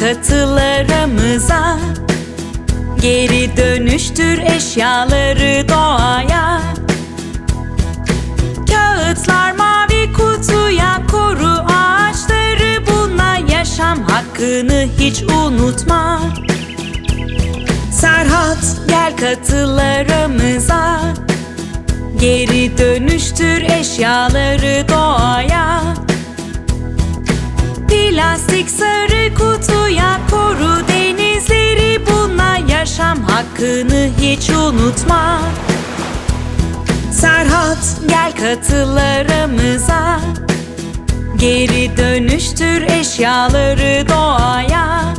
katılarımıza. Geri dönüştür eşyaları doğaya. Kağıtlar mavi kutuya koru ağaçları. Bununla yaşam hakkını hiç unutma. Serhat gel katılarımıza. Geri dönüştür eşyaları doğaya Plastik sarı kutuya koru denizleri Bununla yaşam hakkını hiç unutma. Serhat gel katılarımıza. Geri dönüştür eşyaları doğaya.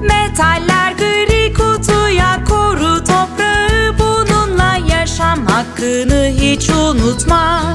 Metaller gri kutuya koru toprağı Bununla yaşam hakkını hiç unutma